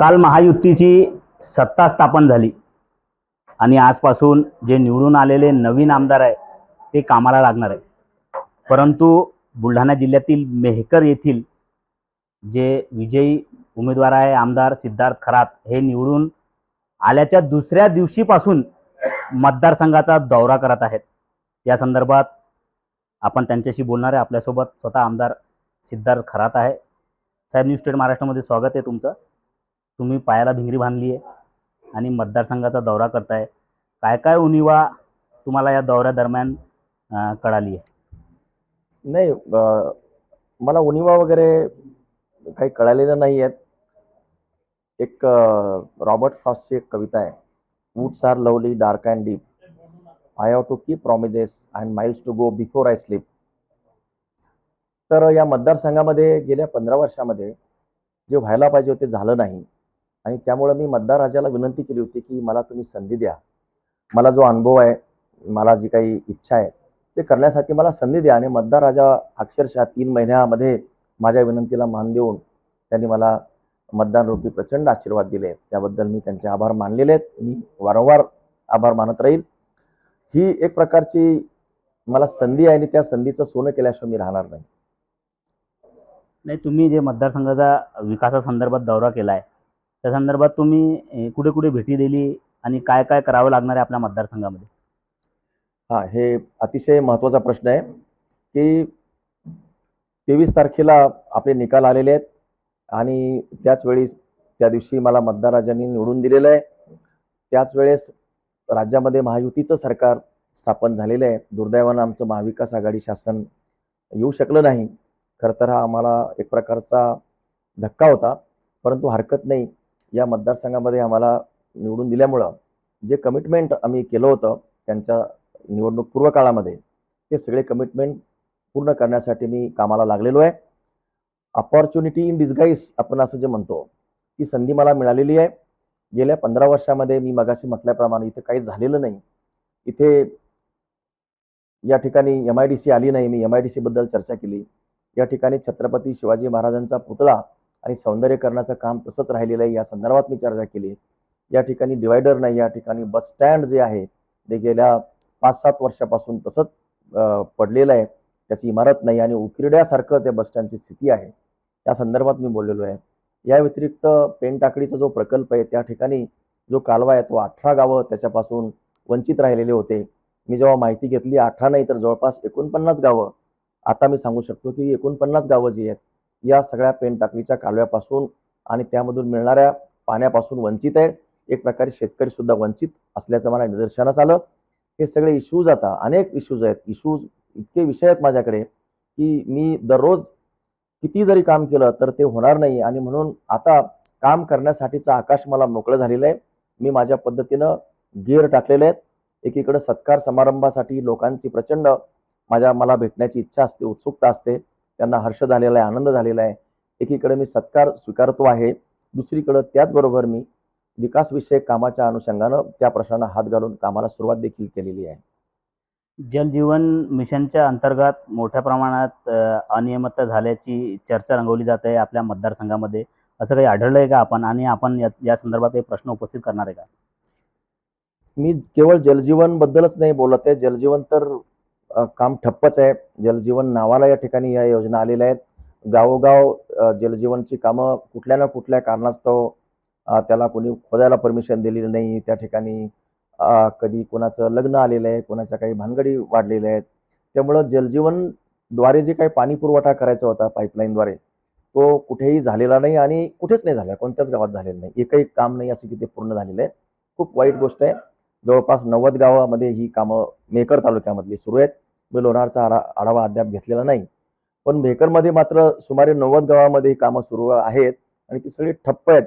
काल महायुतीची सत्ता स्थापन झाली. आणि आजपासून जे निवडून आलेले नवीन आमदार आहे ते कामाला लागणार आहे परंतु बुलढाणा जिल्ह्यातील मेहकर येथील जे विजयी उमेदवार आहे आमदार सिद्धार्थ खरात हे निवडून आल्याच्या दुसऱ्या दिवशीपासून मतदारसंघाचा दौरा करत आहेत. या संदर्भात आपण त्यांच्याशी बोलणार आहे. आपल्यासोबत स्वतः आमदार सिद्धार्थ खरात आहे. साहेब न्यूज स्टेट महाराष्ट्रामध्ये स्वागत आहे तुमचं. तुम्ही पायाला भिंगरी बांधली आहे आणि मतदारसंघाचा दौरा करताय. काय काय उनिवा तुम्हाला या दौऱ्यादरम्यान कळाली आहे नाही मला उणिवा वगैरे काही कळालेलं नाही आहेत एक रॉबर्ट फ्रॉस्टची एक कविता आहे. Woods are lovely dark and deep. I have to keep promises and miles to go before I sleep. तर या मतदारसंघामध्ये गेल्या पंधरा वर्षामध्ये जे व्हायला पाहिजे होते झालं नाही. आणि त्यामुळं मी मतदार राजाला विनंती केली होती की मला तुम्ही संधी द्या. मला जो अनुभव आहे मला जी काही इच्छा आहे ते करण्यासाठी मला संधी द्या आणि मतदार राजा अक्षरशः तीन महिन्यामध्ये माझ्या विनंतीला मान देऊन त्यांनी मला मतदान रूपी प्रचंड आशीर्वाद दिले. त्याबद्दल मी त्यांचे आभार मानलेले आहेत. मी वारंवार आभार मानत राहील. ही एक प्रकारची मला संधी आहे आणि त्या संधीचं सोनं केल्याशिवाय मी राहणार नाही. नाही तुम्ही जे मतदारसंघाचा विकासासंदर्भात दौरा केला आहे त्या संदर्भात तुम्ही कुठे कुठे भेटी दिली आणि काय काय करावं लागणार आहे आपल्या मतदारसंघामध्ये? हां हे अतिशय महत्त्वाचा प्रश्न आहे की तेवीस तारखेला आपले निकाल आलेले आहेत आणि त्याच वेळी त्या दिवशी मला मतदार राजांनी निवडून दिलेलं आहे. त्याच वेळेस राज्यामध्ये महायुतीचं सरकार स्थापन झालेलं आहे. दुर्दैवानं आमचं महाविकास आघाडी शासन येऊ शकलं नाही. खरं तर हा आम्हाला एक प्रकारचा धक्का होता परंतु हरकत नाही. या मतदारसंघामध्ये आम्हाला निवडून दिल्यामुळं जे कमिटमेंट आम्ही केलं होतं त्यांच्या निवडणूक पूर्व काळामध्ये ते सगळे कमिटमेंट पूर्ण करण्यासाठी मी कामाला लागलेलो आहे. अपॉर्च्युनिटी इन डिस्गाईस आपण असं जे म्हणतो ती संधी मला मिळालेली आहे. गेल्या पंधरा वर्षामध्ये मी मगाशी म्हटल्याप्रमाणे इथे काही झालेलं नाही. इथे या ठिकाणी एम आय डी सी आली नाही मी एम आय डी सीबद्दल चर्चा केली. या ठिकाणी छत्रपती शिवाजी महाराजांचा पुतळा आणि सौंदर्यकरणाचं काम तसंच राहिलेलं आहे. या संदर्भात मी चर्चा केली. या ठिकाणी डिवायडर नाही या ठिकाणी बस स्टँड जे आहे ते गेल्या पाच सात वर्षापासून तसंच पडलेलं आहे. त्याची इमारत नाही आणि उकिरड्यासारखं त्या बसस्टँडची स्थिती आहे. त्या संदर्भात मी बोललेलो आहे. या व्यतिरिक्त पेनटाकडीचा जो प्रकल्प आहे त्या ठिकाणी जो कालवा आहे तो अठरा गावं त्याच्यापासून वंचित राहिलेले होते. मी जेव्हा माहिती घेतली अठरा नाही तर जवळपास एकोणपन्नास गावं. आता मी सांगू शकतो की एकोणपन्नास गावं जी आहेत या सगळ्या पेनटाकळीच्या कालव्यापासून आणि त्यामधून मिळणाऱ्या पाण्यापासून वंचित आहे. एक प्रकारे शेतकरी सुद्धा वंचित असल्याचं मला निदर्शनास आलं. हे सगळे इश्यूज आता अनेक इश्यूज आहेत. इश्यूज इतके विषय आहेत माझ्याकडे की मी दररोज किती जरी काम केलं तर ते होणार नाही आणि म्हणून आता काम करण्यासाठीचं आकाश मला मोकळं झालेलं आहे. मी माझ्या पद्धतीनं गिअर टाकलेले आहेत. एकीकडे सत्कार समारंभासाठी लोकांची प्रचंड माझ्या मला भेटण्याची इच्छा असते उत्सुकता असते. त्यांना हर्ष झालेला आहे आनंद झालेला आहे. एकीकडे मी सत्कार स्वीकारतो आहे दुसरीकडं त्याचबरोबर मी विकासविषयक कामाच्या अनुषंगानं त्या प्रश्नांना हात घालून कामाला सुरुवात देखील केलेली आहे. जलजीवन मिशनच्या अंतर्गत मोठ्या प्रमाणात अनियमितता झाल्याची चर्चा रंगवली जात आहे आपल्या मतदारसंघामध्ये. असं काही आढळलं आहे का आपण? आणि आपण या या संदर्भात काही प्रश्न उपस्थित करणार आहे का? मी केवळ जलजीवन बद्दलच नाही बोलत आहे. जलजीवन तर काम ठप्पच आहे. जलजीवन नावाला या ठिकाणी या योजना आलेल्या आहेत. गावोगाव जलजीवनची कामं कुठल्या ना कुठल्या कारणास्तव त्याला कोणी खोदायला परमिशन दिलेली नाही. त्या ठिकाणी कधी कोणाचं लग्न आलेलं आहे कोणाच्या काही भानगडी वाढलेल्या आहेत. त्यामुळं जलजीवनद्वारे जे काही पाणी पुरवठा करायचा होता पाईपलाईनद्वारे तो कुठेही झालेला नाही आणि कुठेच नाही झाला. कोणत्याच गावात झालेलं नाही. एकही काम नाही असं की ते पूर्ण झालेलं आहे. खूप वाईट गोष्ट आहे. जवळपास नव्वद गावामध्ये ही कामं मेकर तालुक्यामधली सुरू आहेत. मी लोणारचा आरा आढावा अद्याप घेतलेला नाही. पण भेकरमध्ये मात्र सुमारे नव्वद गावामध्ये ही कामं सुरू आहेत आणि ती सगळी ठप्प आहेत.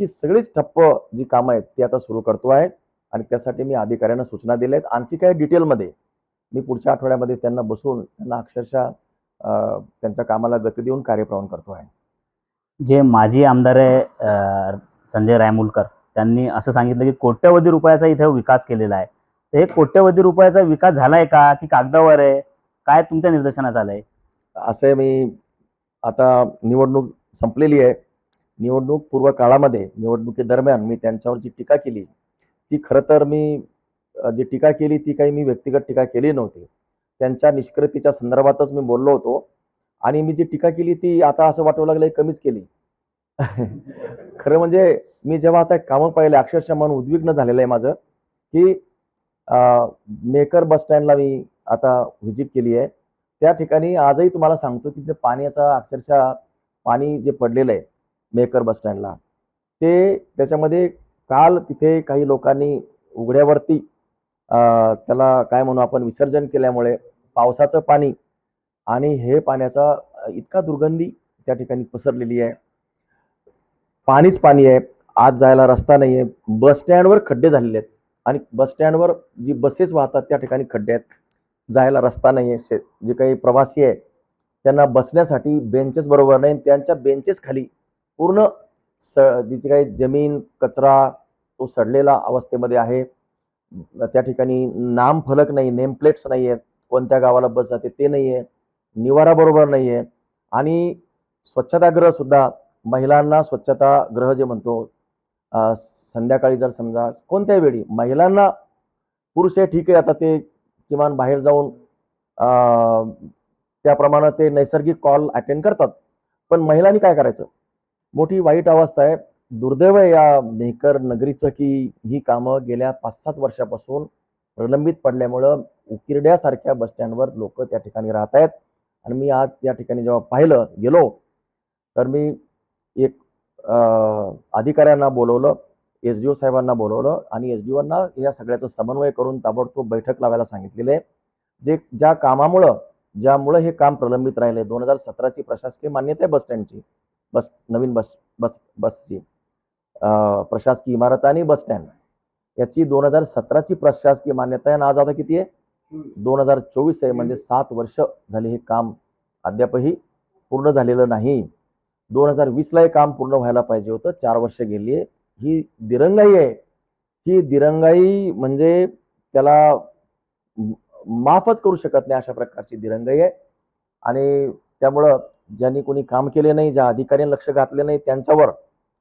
ही सगळीच ठप्प जी कामं आहेत ती आता सुरू करतो आहे आणि त्यासाठी मी अधिकाऱ्यांना सूचना दिल्या आहेत. आणखी काही डिटेलमध्ये मी पुढच्या आठवड्यामध्ये त्यांना बसून त्यांना अक्षरशः त्यांच्या कामाला गती देऊन कार्यप्रवण करतो आहे. जे माजी आमदार आहे संजय रायमुलकर त्यांनी असं सांगितलं की कोट्यवधी रुपयाचा इथे विकास केलेला आहे. तर हे कोट्यवधी रुपयाचा विकास झालाय का? की कागदावर आहे? काय तुमच्या निदर्शनास आलंय? असे मी आता निवडणूक संपलेली आहे. निवडणूक पूर्व काळामध्ये निवडणुकीदरम्यान मी त्यांच्यावर जी टीका केली ती खरं तर मी जी टीका केली ती काही मी व्यक्तिगत टीका केली नव्हती. त्यांच्या निष्क्रियतेच्या संदर्भातच मी बोललो होतो. आणि मी जी टीका केली ती आता असं वाटू लागलं कमीच केली. खरं म्हणजे मी जेव्हा आता कामं पाहिले अक्षरशः मन उद्विग्न झालेलं आहे माझं की मेकर बस स्टँडला मी आता व्हिजिट केली आहे. त्या ठिकाणी आजही तुम्हाला सांगतो की ते पाण्याचा अक्षरशः पाणी जे पडलेलं आहे मेकर बस स्टँडला ते त्याच्यामध्ये काल तिथे काही लोकांनी उघड्यावरती त्याला काय म्हणू आपण विसर्जन केल्यामुळे पावसाचं पाणी आणि हे पाण्याचा इतका दुर्गंधी त्या ठिकाणी पसरलेली आहे. पाणीच पाणी आहे. आत जायला रस्ता नाही आहे बस स्टँडवर खड्डे झालेले आहेत. आणि बसस्टँडवर जी बसेस वाहतात त्या ठिकाणी खड्डे आहेत. जायला रस्ता नाही आहे शे जे काही प्रवासी आहेत त्यांना बसण्यासाठी बेंचेस बरोबर नाही. त्यांच्या बेंचेस खाली पूर्ण स जी काही जमीन कचरा तो सडलेला अवस्थेमध्ये आहे. त्या ठिकाणी नाम फलक नाही नेम प्लेट्स नाही आहेत कोणत्या गावाला बस जाते ते नाही आहे निवारा बरोबर नाही आहे आणि स्वच्छतागृहसुद्धा महिलांना स्वच्छतागृह जे म्हणतो संध्याकाळी जर समजा कोणत्याही वेळी महिलांना पुरुष हे ठीक आहे आता ते किमान बाहेर जाऊन त्याप्रमाणे ते नैसर्गिक कॉल अटेंड करतात. पण महिलांनी काय करायचं? मोठी वाईट अवस्था आहे. दुर्दैव या मेहकर नगरीचं की ही कामं गेल्या पाच सात वर्षापासून प्रलंबित पडल्यामुळं उकिरड्यासारख्या बसस्टँडवर लोक त्या ठिकाणी राहत आहेत आणि मी आज त्या ठिकाणी जेव्हा पाहिलं गेलो तर मी एक अधिकाऱ्यांना बोलवलं एस डी ओ साहेबांना बोलवलं आणि एस डी ओना या सगळ्याचं समन्वय करून ताबडतोब बैठक लावायला सांगितलेलं. आहे जे ज्या कामामुळं ज्यामुळं हे काम प्रलंबित राहिले दोन हजार सतराची प्रशासकीय मान्यता आहे बसस्टँडची बस नवीन बस बस बसची. प्रशासकीय इमारत आणि बस स्टँड. याची दोन हजार सतराची प्रशासकीय मान्यता आहे आणि आज आता किती आहे? दोन हजार चोवीस आहे म्हणजे सात वर्ष झाले हे काम अद्यापही पूर्ण झालेलं नाही. दोन हजार वीसला हे काम पूर्ण व्हायला पाहिजे होतं. चार वर्ष गेली आहे ही दिरंगाई आहे. ही दिरंगाई म्हणजे त्याला माफच करू शकत नाही अशा प्रकारची दिरंगाई आहे. आणि त्यामुळं ज्यांनी कोणी काम केले नाही ज्या अधिकाऱ्यांनी लक्ष घातले नाही त्यांच्यावर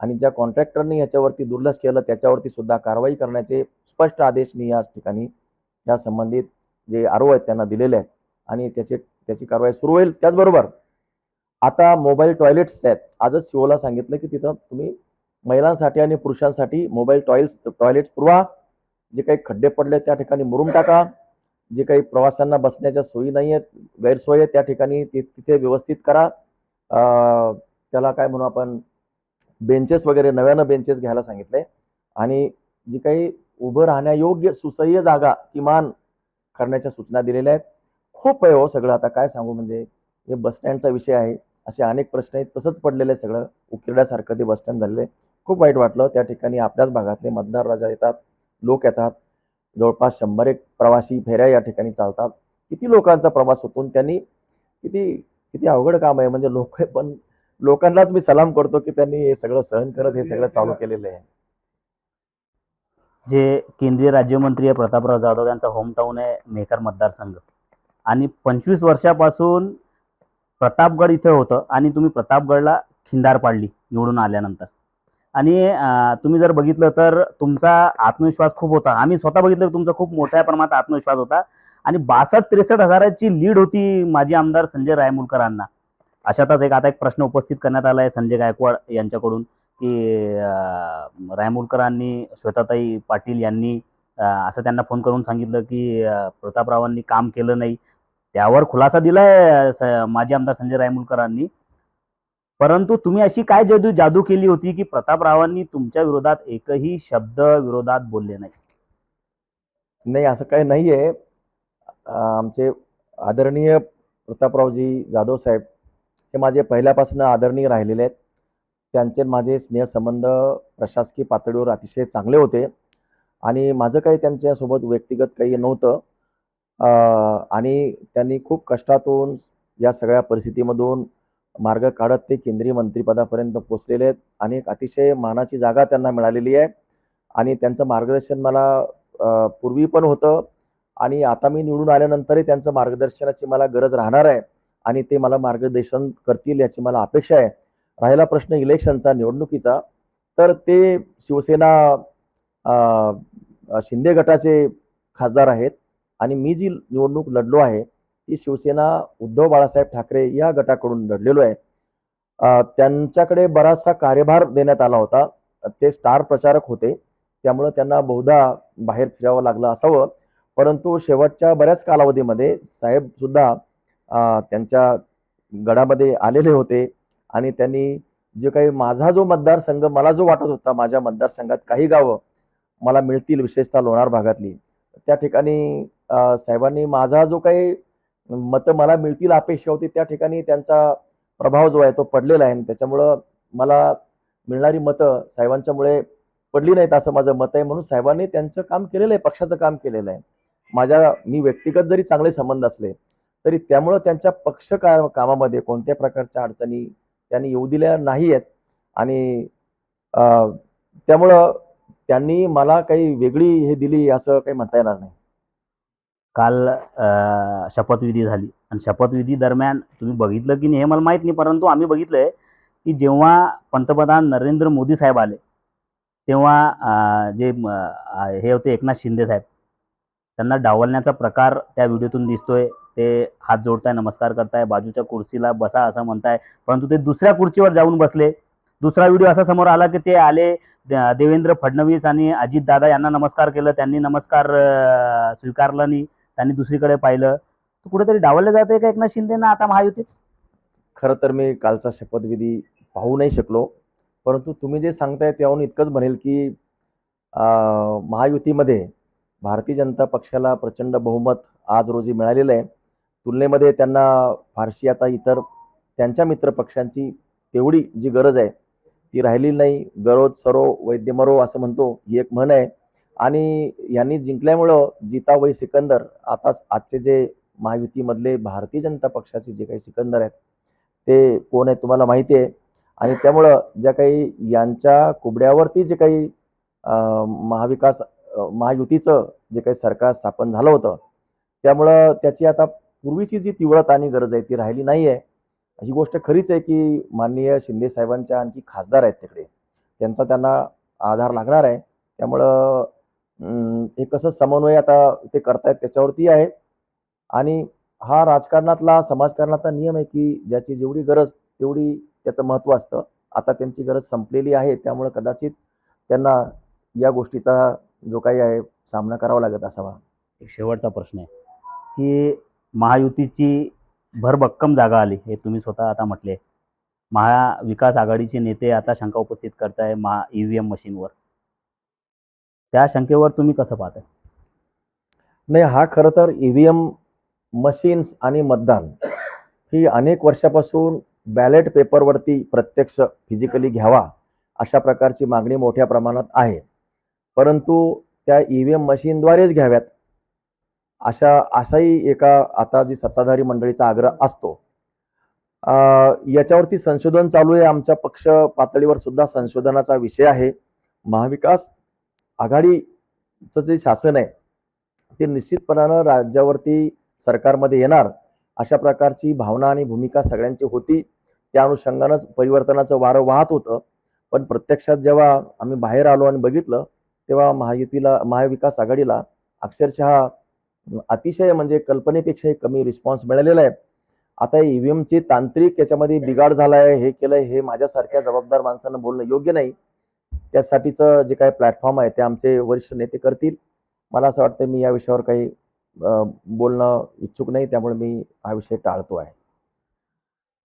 आणि ज्या कॉन्ट्रॅक्टरनी याच्यावरती दुर्लक्ष केलं त्याच्यावरती सुद्धा कारवाई करण्याचे स्पष्ट आदेश मी याच ठिकाणी या संबंधित जे आरोप आहेत त्यांना दिलेले आहेत. आणि त्याचे त्याची कारवाई सुरू होईल त्याचबरोबर आता मोबाईल टॉयलेट्स आहेत. आजच सीओला सांगितलं की तिथं तुम्ही महिलांसाठी आणि पुरुषांसाठी मोबाईल टॉयल्स टॉयलेट्स पुरवा. जे काही खड्डे पडले त्या ठिकाणी मुरुम टाका. जे काही प्रवाशांना बसण्याच्या सोयी नाही आहेत गैरसोय आहेत त्या ठिकाणी ति तिथे व्यवस्थित करा. त्याला काय म्हणू आपण बेंचेस वगैरे नव्यानं बेंचेस घ्यायला सांगितले. आणि जी काही उभं राहण्यायोग्य सुसह्य जागा किमान करण्याच्या सूचना दिलेल्या आहेत. खूप आहे हो सगळं. आता काय सांगू म्हणजे हे बसस्टँडचा विषय आहे. असे अनेक प्रश्न आहेत. तसंच पडलेलं आहे सगळं. उकिरड्यासारखं ते बसस्टँड झालेलं आहे. खूप वाईट वाटलं. त्या ठिकाणी आपल्याच भागातले मतदार राजा येतात. लोक येतात. जवळपास शंभर एक प्रवासी फेऱ्या या ठिकाणी चालतात. किती लोकांचा प्रवास होतो त्यांनी किती किती अवघड काम आहे. म्हणजे लोक पण लोकांनाच मी सलाम करतो की त्यांनी हे सगळं सहन करत हे सगळं चालू केलेलं आहे. जे केंद्रीय राज्यमंत्री आहे प्रतापराव जाधव यांचा होमटाऊन आहे मेकर मतदारसंघ. आणि पंचवीस वर्षापासून प्रतापगड इथं होतं आणि तुम्ही प्रतापगडला खिंडार पाडली निवडून आल्यानंतर. आणि तुम्ही जर बघितलं तर तुमचा आत्मविश्वास खूप होता. आम्ही स्वतः बघितलं तुमचा खूप मोठ्या प्रमाणात आत्मविश्वास होता. आणि बासष्ट त्रेसष्ट हजाराची लीड होती माजी आमदार संजय रायमुलकरांना. अशातच एक आता एक प्रश्न उपस्थित करण्यात आला आहे संजय गायकवाड यांच्याकडून की रायमुलकरांनी श्वेताताई पाटील यांनी असं त्यांना फोन करून सांगितलं की प्रतापरावांनी काम केलं नाही. त्यावर खुलासा दिलाय स- माजी आमदार संजय रायमुलकरांनी. परंतु तुम्ही अशी काय जादू जादू केली होती की प्रतापरावांनी तुमच्या विरोधात एकही शब्द विरोधात बोलले नाही? नाही असं काही नाही आहे आमचे आदरणीय प्रतापरावजी जाधव साहेब हे माझे पहिल्यापासून आदरणीय राहिलेले आहेत. त्यांचे माझे स्नेहसंबंध प्रशासकीय पातळीवर अतिशय चांगले होते. आणि माझं काही त्यांच्यासोबत व्यक्तिगत काही नव्हतं. आणि त्यांनी खूप कष्टातून या सगळ्या परिस्थितीमधून मार्ग काढत ते केंद्रीय मंत्रिपदापर्यंत पोचलेले आहेत आणि एक अतिशय मानाची जागा त्यांना मिळालेली आहे. आणि त्यांचं मार्गदर्शन मला पूर्वी पण होतं आणि आता मी निवडून आल्यानंतरही त्यांचं मार्गदर्शनाची मला गरज राहणार आहे आणि ते मला मार्गदर्शन करतील याची मला अपेक्षा आहे. राहिला प्रश्न इलेक्शनचा निवडणुकीचा. तर ते शिवसेना शिंदे गटाचे खासदार आहेत. आणि मी जी निवडणूक लढलो आहे ती शिवसेना उद्धव बाळासाहेब ठाकरे या गटाकडून लढलेलो आहे. त्यांच्याकडे बराचसा कार्यभार देण्यात आला होता. ते स्टार प्रचारक होते. त्यामुळं त्यांना बहुधा बाहेर फिरावं लागलं असावं. परंतु शेवटच्या बऱ्याच कालावधीमध्ये साहेब सुद्धा त्यांच्या गडामध्ये आलेले होते. आणि त्यांनी जे काही माझा जो मतदारसंघ मला जो वाटत होता माझ्या मतदारसंघात काही गावं मला मिळतील विशेषतः लोणार भागातली त्या ठिकाणी साहेबांनी माझा जो काही मतं मला मिळतील अपेक्षा होती त्या ठिकाणी त्यांचा प्रभाव जो आहे तो पडलेला आहे. आणि त्याच्यामुळं मला मिळणारी मतं साहेबांच्यामुळे पडली नाहीत असं माझं मत आहे. म्हणून साहेबांनी त्यांचं काम केलेलं आहे पक्षाचं काम केलेलं आहे. माझ्या मी व्यक्तिगत जरी चांगले संबंध असले तरी त्यामुळं त्यांच्या पक्ष का कामामध्ये कोणत्या प्रकारच्या अडचणी त्यांनी येऊ दिल्या नाही आहेत आणि त्यामुळं त्यांनी मला काही वेगळी हे दिली असं काही म्हणता येणार नाही. काल शपथविधी झाली. आणि शपथविधी दरम्यान तुम्ही बघितलं की नाही हे मला माहीत नाही परंतु आम्ही बघितलं आहे की जेव्हा पंतप्रधान नरेंद्र मोदी साहेब आले तेव्हा जे हे होते एकनाथ शिंदे साहेब त्यांना डावलण्याचा प्रकार त्या व्हिडिओतून दिसतोय. ते हात जोडताय नमस्कार करताय बाजूच्या कुर्सीला बसा असं म्हणताय परंतु ते दुसऱ्या खुर्चीवर जाऊन बसले. दुसरा व्हिडिओ असा समोर आला की ते आले देवेंद्र फडणवीस आणि अजितदादा यांना नमस्कार केलं. त्यांनी नमस्कार स्वीकारला नाही. त्यांनी दुसरीकडे पाहिलं. तर कुठेतरी डावललं जाते का एकनाथ शिंदेना आता महायुतीत? खरं तर मी कालचा शपथविधी पाहू नाही शकलो. परंतु तुम्ही जे सांगताय त्याहून इतकंच म्हणेल की महायुतीमध्ये भारतीय जनता पक्षाला प्रचंड बहुमत आज रोजी मिळालेलं आहे. तुलनेमध्ये त्यांना फारशी आता इतर त्यांच्या मित्रपक्षांची तेवढी जी गरज आहे ती राहिली नाही. गरोज सरो वैद्य मरो असं म्हणतो ही एक म्हण आहे. आणि यांनी जिंकल्यामुळं जिताबाई सिकंदर आता आजचे जे महायुतीमधले भारतीय जनता पक्षाचे जे काही सिकंदर आहेत ते कोण आहेत तुम्हाला माहिती आहे. आणि त्यामुळं ज्या काही यांच्या कुबड्यावरती जे काही महाविकास महायुतीचं जे काही सरकार स्थापन झालं होतं त्यामुळं त्याची आता पूर्वीची जी तीव्रता आणि गरज आहे ती राहिली नाही आहे ही गोष्ट खरीच आहे की माननीय शिंदे साहेबांच्या आणखी खासदार आहेत तिकडे. त्यांचा त्यांना आधार लागणार आहे. त्यामुळं हे कसं समन्वय आता ते करतायत त्याच्यावरती आहे. आणि हा राजकारणातला समाजकारणातला नियम आहे की ज्याची जेवढी गरज तेवढी त्याचं महत्त्व असतं. आता त्यांची गरज संपलेली आहे त्यामुळे कदाचित त्यांना या गोष्टीचा जो काही आहे सामना करावा लागत असावा. एक शेवटचा प्रश्न आहे की महायुतीची भरभक्कम जागा आली हे तुम्ही स्वतः आता म्हटले. महाविकास आघाडीचे नेते आता शंका उपस्थित करताय महा ई व्ही एम मशीनवर त्या शंकेवर तुम्ही कसं पाहताय? नाही हा खरं तर ई व्ही एम मशीन्स आणि मतदान ही अनेक वर्षापासून बॅलेट पेपरवरती प्रत्यक्ष फिजिकली घ्यावा अशा प्रकारची मागणी मोठ्या प्रमाणात आहे. परंतु त्या ई व्ही एम मशीनद्वारेच घ्याव्यात अशा असाही एका आता जी सत्ताधारी मंडळीचा आग्रह असतो. याच्यावरती संशोधन चालू आहे. आमच्या पक्ष पातळीवर सुद्धा संशोधनाचा विषय आहे. महाविकास आघाडीचं जे शासन आहे ते निश्चितपणानं राज्यावरती सरकारमध्ये येणार अशा प्रकारची भावना आणि भूमिका सगळ्यांची होती. त्या अनुषंगानंच परिवर्तनाचं वारं वाहत होतं. पण प्रत्यक्षात जेव्हा आम्ही बाहेर आलो आणि बघितलं तेव्हा महायुतीला महाविकास आघाडीला अक्षरशः अतिशय म्हणजे कल्पनेपेक्षाही कमी रिस्पॉन्स मिळालेला आहे. आता ई व्ही एमची तांत्रिक याच्यामध्ये बिघाड झाला आहे हे केलंय हे माझ्यासारख्या जबाबदार माणसानं बोलणं योग्य नाही. त्यासाठीचं जे काही प्लॅटफॉर्म आहे ते आमचे वरिष्ठ नेते करतील. मला असं वाटतं मी या विषयावर काही बोलणं इच्छुक नाही त्यामुळे मी हा विषय टाळतो आहे.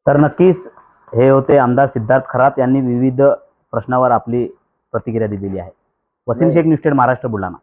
तर नक्कीच हे होते आमदार सिद्धार्थ खरात यांनी विविध प्रश्नावर आपली प्रतिक्रिया दिलेली आहे. वसीम. शेख न्यूस्टेड महाराष्ट्र बुलढाणा.